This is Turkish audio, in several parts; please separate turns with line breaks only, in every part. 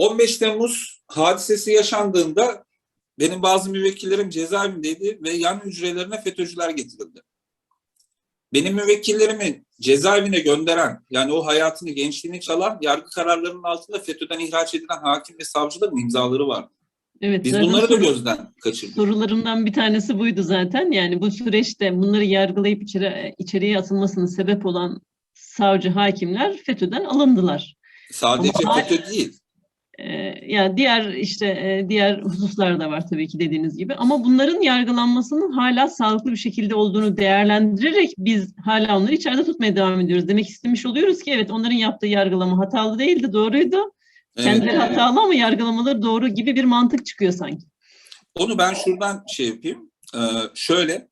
15 Temmuz hadisesi yaşandığında benim bazı müvekkillerim cezaevindeydi ve yan hücrelerine FETÖ'cüler getirildi. Benim müvekkillerimi cezaevine gönderen, yani o hayatını, gençliğini çalan yargı kararlarının altında FETÖ'den ihraç edilen hakim ve savcıların imzaları var.
Evet,
Biz bunları da gözden kaçırdık.
sorularımdan bir tanesi buydu zaten. Yani bu süreçte bunları yargılayıp içeri, içeriye atılmasının sebep olan savcı hakimler FETÖ'den alındılar.
Sadece
Ama-
FETÖ değil.
Ee, yani diğer işte e, diğer hususlar da var tabii ki dediğiniz gibi ama bunların yargılanmasının hala sağlıklı bir şekilde olduğunu değerlendirerek biz hala onları içeride tutmaya devam ediyoruz. Demek istemiş oluyoruz ki evet onların yaptığı yargılama hatalı değildi, doğruydu.
Evet.
Kendileri hatalı ama yargılamaları doğru gibi bir mantık çıkıyor sanki.
Onu ben şuradan şey yapayım. Ee, şöyle,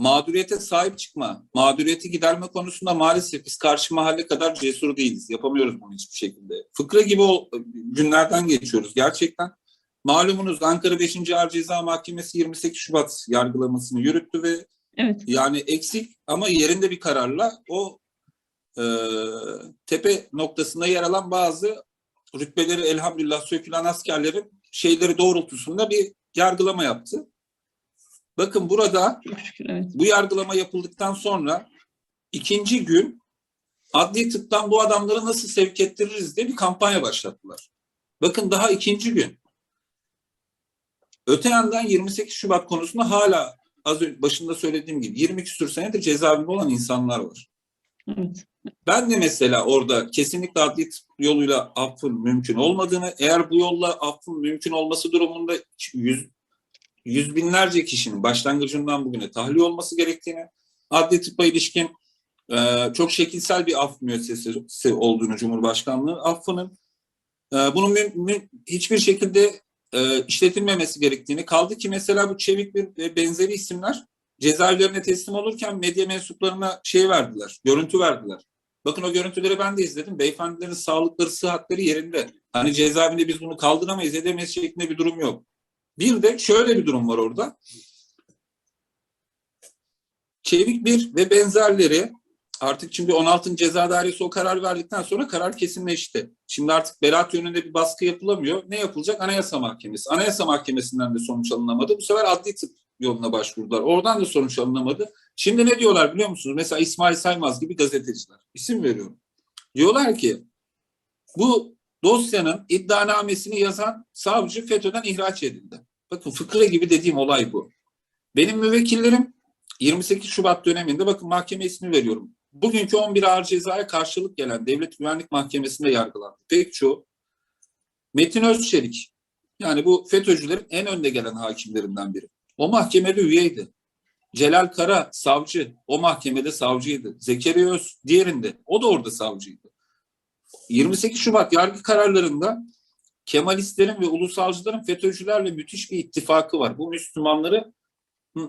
mağduriyete sahip çıkma, mağduriyeti giderme konusunda maalesef biz karşı mahalle kadar cesur değiliz. Yapamıyoruz bunu hiçbir şekilde. Fıkra gibi günlerden geçiyoruz gerçekten. Malumunuz Ankara 5. Ağır Ceza Mahkemesi 28 Şubat yargılamasını yürüttü ve
Evet,
yani eksik ama yerinde bir kararla o e, tepe noktasında yer alan bazı rütbeleri elhamdülillah sökülen askerlerin şeyleri doğrultusunda bir yargılama yaptı. Bakın burada
şükür evet.
bu yargılama yapıldıktan sonra ikinci gün adli tıptan bu adamları nasıl sevk ettiririz diye bir kampanya başlattılar. Bakın daha ikinci gün. Öte yandan 28 Şubat konusunda hala az önce başında söylediğim gibi 20 küsur senedir cezaevinde olan insanlar var.
Evet.
Ben de mesela orada kesinlikle adli tıp yoluyla affın mümkün olmadığını, eğer bu yolla affın mümkün olması durumunda yüz, yüz binlerce kişinin başlangıcından bugüne tahliye olması gerektiğini, adli tıbba ilişkin e, çok şekilsel bir af müessesesi olduğunu Cumhurbaşkanlığı affının e, bunun mü- mü- hiçbir şekilde e, işletilmemesi gerektiğini kaldı ki mesela bu Çevik bir ve benzeri isimler cezaevlerine teslim olurken medya mensuplarına şey verdiler, görüntü verdiler. Bakın o görüntüleri ben de izledim. Beyefendilerin sağlıkları, sıhhatleri yerinde. Hani cezaevinde biz bunu kaldıramayız, edemeyiz şeklinde bir durum yok. Bir de şöyle bir durum var orada. Çevik bir ve benzerleri artık çünkü 16. Ceza Dairesi o karar verdikten sonra karar kesinleşti. Şimdi artık beraat yönünde bir baskı yapılamıyor. Ne yapılacak? Anayasa Mahkemesi. Anayasa Mahkemesi'nden de sonuç alınamadı. Bu sefer adli tıp yoluna başvurdular. Oradan da sonuç alınamadı. Şimdi ne diyorlar biliyor musunuz? Mesela İsmail Saymaz gibi gazeteciler. İsim veriyorum. Diyorlar ki bu dosyanın iddianamesini yazan savcı FETÖ'den ihraç edildi. Bakın fıkra gibi dediğim olay bu. Benim müvekkillerim 28 Şubat döneminde bakın mahkeme ismi veriyorum. Bugünkü 11 ağır cezaya karşılık gelen Devlet Güvenlik Mahkemesi'nde yargılandı. Pek çoğu Metin Özçelik yani bu FETÖ'cülerin en önde gelen hakimlerinden biri. O mahkemede üyeydi. Celal Kara savcı, o mahkemede savcıydı. Zekeriya Öz diğerinde, o da orada savcıydı. 28 Şubat yargı kararlarında Kemalistlerin ve ulusalcıların FETÖ'cülerle müthiş bir ittifakı var. Bu Müslümanları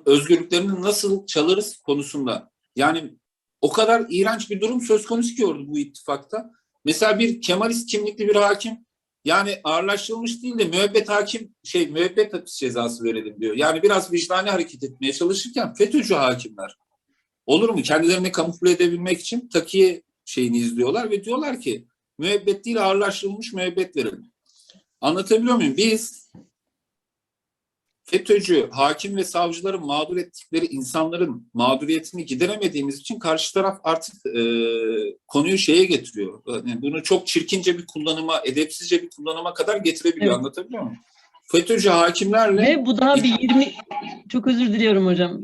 özgürlüklerini nasıl çalarız konusunda. Yani o kadar iğrenç bir durum söz konusu ki orada bu ittifakta. Mesela bir Kemalist kimlikli bir hakim yani ağırlaştırılmış değil de müebbet hakim şey müebbet hapis cezası verelim diyor. Yani biraz vicdani hareket etmeye çalışırken FETÖ'cü hakimler olur mu? Kendilerini kamufle edebilmek için takiye şeyini izliyorlar ve diyorlar ki müebbet değil ağırlaştırılmış müebbet verelim. Anlatabiliyor muyum? Biz FETÖ'cü hakim ve savcıların mağdur ettikleri insanların mağduriyetini gideremediğimiz için karşı taraf artık e, konuyu şeye getiriyor. Yani bunu çok çirkince bir kullanıma, edepsizce bir kullanıma kadar getirebiliyor.
Evet.
Anlatabiliyor muyum? FETÖ'cü hakimlerle
Ve bu daha bir 20 çok özür diliyorum hocam.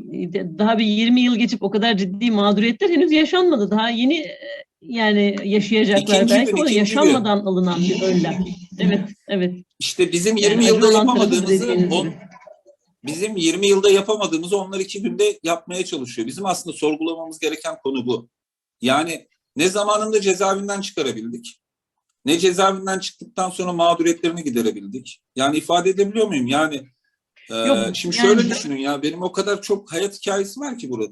Daha bir 20 yıl geçip o kadar ciddi mağduriyetler henüz yaşanmadı. Daha yeni e, yani yaşayacaklar
İkinci
belki
gün, ikinci
yaşanmadan alınan bir önlem. Evet, evet.
işte bizim
Yani
20
acı
yılda yapamadığımızı on, bizim 20 yılda yapamadığımızı onlar iki günde yapmaya çalışıyor. Bizim aslında sorgulamamız gereken konu bu. Yani ne zamanında cezaevinden çıkarabildik? Ne cezaevinden çıktıktan sonra mağduriyetlerini giderebildik? Yani ifade edebiliyor muyum? Yani e,
Yok,
şimdi
yani-
şöyle düşünün ya benim o kadar çok hayat hikayesi var ki burada.